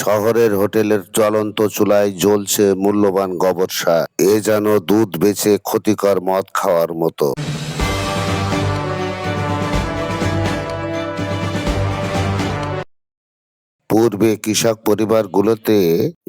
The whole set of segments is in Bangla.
শহরের হোটেলের জ্বলন্ত চুলায় জ্বলছে মূল্যবান গোবর এ যেন দুধ বেচে ক্ষতিকর মদ খাওয়ার মতো। পূর্বে কৃষক পরিবারগুলোতে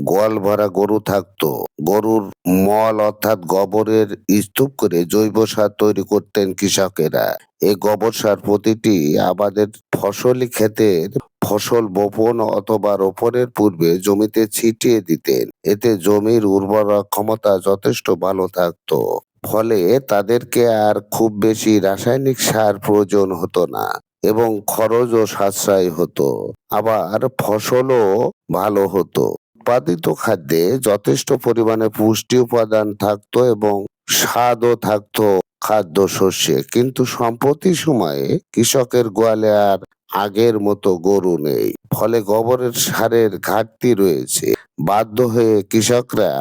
গোয়াল ভরা গরু থাকতো। গরুর মল অর্থাৎ গোবরের স্তূপ করে জৈব সার তৈরি করতেন কৃষকেরা। এই গোবর সার প্রতিটি আমাদের ফসলি ক্ষেতের ফসল বপন অথবা রোপণের পূর্বে জমিতে ছিটিয়ে দিতেন। এতে জমির উর্বরা ক্ষমতা যথেষ্ট ভালো থাকতো। ফলে তাদেরকে আর খুব বেশি রাসায়নিক সার প্রয়োজন হতো না। এবং খরচও সাশ্রয় হতো। আবার ফসলও ভালো হতো। উৎপাদিত খাদ্যে যথেষ্ট পরিমাণে পুষ্টি উপাদান থাকতো এবং স্বাদও থাকতো খাদ্য শস্যে কিন্তু সম্প্রতি সময়ে কৃষকের গোয়ালে আর আগের মতো গরু নেই। ফলে গোবরের সারের ঘাটতি রয়েছে। বাধ্য হয়ে কৃষকরা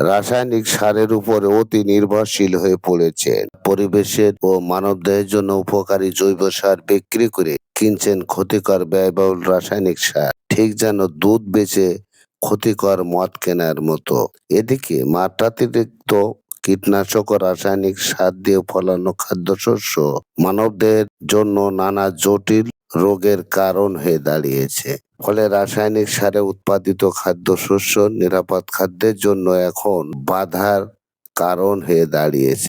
রাসায়নিক সারের উপরে অতি নির্ভরশীল হয়ে পড়েছেন। পরিবেশের ও মানবদেহের জন্য উপকারী জৈব সার বিক্রি করে কিনছেন ক্ষতিকর ব্যয়বহুল রাসায়নিক সার। ঠিক যেন দুধ বেচে ক্ষতিকর মদ কেনার মতো। এদিকে মাত্রাতিরিক্ত কীটনাশক ও রাসায়নিক সার দিয়ে ফলানো খাদ্যশস্য মানবদেহের জন্য নানা জটিল রোগের কারণ হয়ে দাঁড়িয়েছে। ফলে রাসায়নিক সারে উৎপাদিত খাদ্যশস্য নিরাপদ খাদ্যের জন্য এখন বাধার কারণ হয়ে দাঁড়িয়েছে।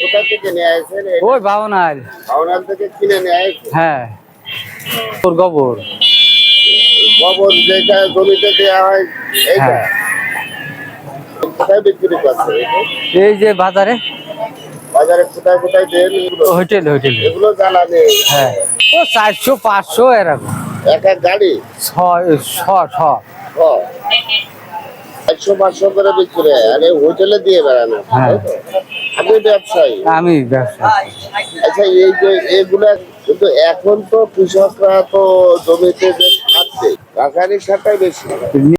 কোথা থেকে নিয়ে আসেন ওই ভাবনার ভাওনার থেকে কিনে নিয়ে আসেন হ্যাঁ। তোর গোবর। গোবর যেটা জমিতে দেওয়া হয় এইটা? হ্যাঁ। কোথায় বিক্রি করছে এই যে বাজারে। বাজারে কোথায় কোথায় দেন হোটেল হোটেল। এগুলো নেই। হ্যাঁ। ও চারশো পাঁচশো এরকম। এক এক গাড়ি? ছয় ছ ছ। একশো পাঁচশো করে বিক্রি হয়। আর হোটেলে দিয়ে বেড়ানো। হ্যাঁ। আপনি ব্যবসায়ী? আমি আচ্ছা এই যে এগুলা কিন্তু এখন তো কৃষকরা তো জমিতে যে সার দেয় রাসায়নিক সারটাই বেশি।